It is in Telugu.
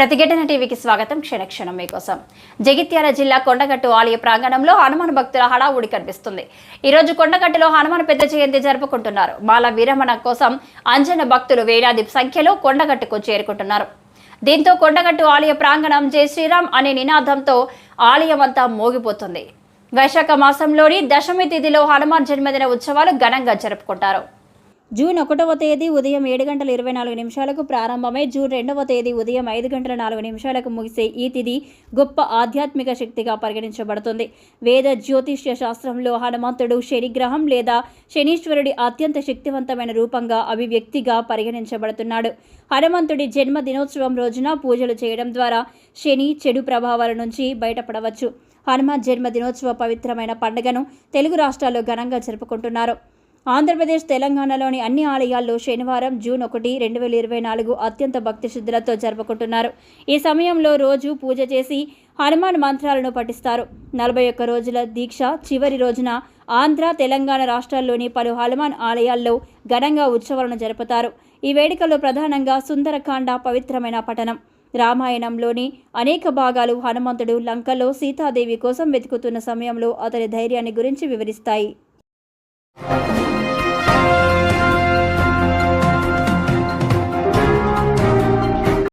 ప్రతిఘటన టీవీకి స్వాగతం. క్షణక్షణం మీకోసం. జగిత్యాల జిల్లా కొండగట్టు ఆలయ ప్రాంగణంలో హనుమాన్ భక్తుల హడావుడి కనిపిస్తుంది. ఈ రోజు కొండగట్టులో హనుమాన్ పెద్ద జయంతి జరుపుకుంటున్నారు. మాల విరమణ కోసం అంజన భక్తులు వేలాది సంఖ్యలో కొండగట్టుకు చేరుకుంటున్నారు. దీంతో కొండగట్టు ఆలయ ప్రాంగణం జై శ్రీరామ్ అనే నినాదంతో ఆలయం అంతా మోగిపోతుంది. వైశాఖ మాసంలోని దశమి తిథిలో హనుమాన్ జన్మదిన ఉత్సవాలు ఘనంగా జరుపుకుంటారు. జూన్ ఒకటవ తేదీ ఉదయం ఏడు గంటల ఇరవై నాలుగు నిమిషాలకు ప్రారంభమై జూన్ రెండవ తేదీ ఉదయం ఐదు గంటల నాలుగు నిమిషాలకు ముగిసే ఈ తిథి గొప్ప ఆధ్యాత్మిక శక్తిగా పరిగణించబడుతుంది. వేద జ్యోతిష్య శాస్త్రంలో హనుమంతుడు శనిగ్రహం లేదా శనీశ్వరుడి అత్యంత శక్తివంతమైన రూపంగా అభివ్యక్తిగా పరిగణించబడుతున్నాడు. హనుమంతుడి జన్మ దినోత్సవం రోజున పూజలు చేయడం ద్వారా శని చెడు ప్రభావాల నుంచి బయటపడవచ్చు. హనుమాన్ జన్మ దినోత్సవ పవిత్రమైన పండుగను తెలుగు రాష్ట్రాల్లో ఘనంగా జరుపుకుంటున్నారు. ఆంధ్రప్రదేశ్ తెలంగాణలోని అన్ని ఆలయాల్లో శనివారం జూన్ ఒకటి రెండు వేల ఇరవై నాలుగు అత్యంత భక్తి శుద్ధులతో జరుపుకుంటున్నారు. ఈ సమయంలో రోజు పూజ చేసి హనుమాన్ మంత్రాలను పఠిస్తారు. నలభై ఒక్క రోజుల దీక్ష చివరి రోజున ఆంధ్ర తెలంగాణ రాష్ట్రాల్లోని పలు హనుమాన్ ఆలయాల్లో ఘనంగా ఉత్సవాలను జరుపుతారు. ఈ వేడుకలో ప్రధానంగా సుందరకాండ పవిత్రమైన పఠనం రామాయణంలోని అనేక భాగాలు హనుమంతుడు లంకలో సీతాదేవి కోసం వెతుకుతున్న సమయంలో అతని ధైర్యాన్ని గురించి వివరిస్తాయి.